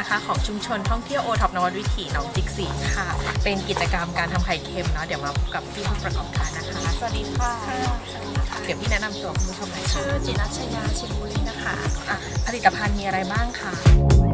นะคะ ของชุมชนท่องเที่ยวโอท็อปนวัดวิถีหนองจิกสีค่ะ เป็นกิจกรรมการทำไข่เค็มเนาะเดี๋ยวมาพบกับพี่ผู้ประกอบการนะคะ สวัสดีค่ะเดี๋ยวพี่แนะนำตัวคุณผู้ชมหน่อยค่ะชื่อจิรัชยาชิมบุรีนะคะอะผลิตภัณฑ์มีอะไรบ้างคะ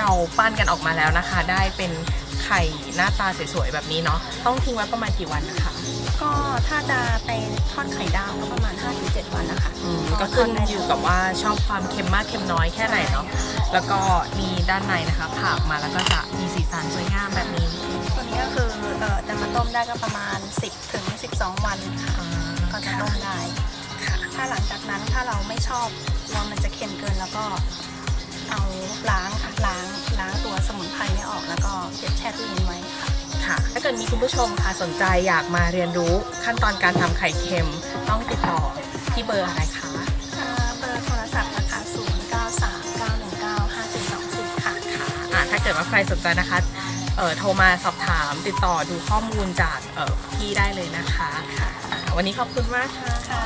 เราปั้นกันออกมาแล้วนะคะ ได้เป็นไข่หน้าตาสวยๆแบบนี้เนาะต้องทิ้งไว้ประมาณกี่วันนะคะ ก็ถ้าจะไปทอดไข่ดาวก็ประมาณ 5-7 วันนะคะอืมก็ขึ้นอยู่กับว่าชอบความเค็มมากเค็มน้อยแค่ไหนเนาะแล้วก็มีด้านในนะคะผ่าออกมาแล้วก็จะมีสีสันสวยงามแบบนี้ตัวนี้ก็คือเอ่อจะมาต้มได้ก็ประมาณ 10ถึง12 วันค่ะอ่าก็จะต้มได้ค่ะถ้าหลังจากนั้นถ้าเราไม่ชอบกลัวมันจะเค็มเกินแล้วก็เอาล้างค่ะล้าง เกิดมีคุณผู้ชมค่ะสนใจอยากมาเรียนรู้ขั้นตอนการทำไข่เค็ม ต้องติดต่อที่เบอร์อะไรคะอ่าเบอร์โทรศัพท์นะคะ0 9 3 9 1 9 5 4 2 4 ค่ะ ค่ะอ่าถ้าเกิดว่าใครสนใจนะคะเอ่อโทรมาสอบถามติดต่อดูข้อมูลจากเอ่อพี่ได้เลยนะคะค่ะอ่าวันนี้ขอบคุณมากค่ะ ค่ะ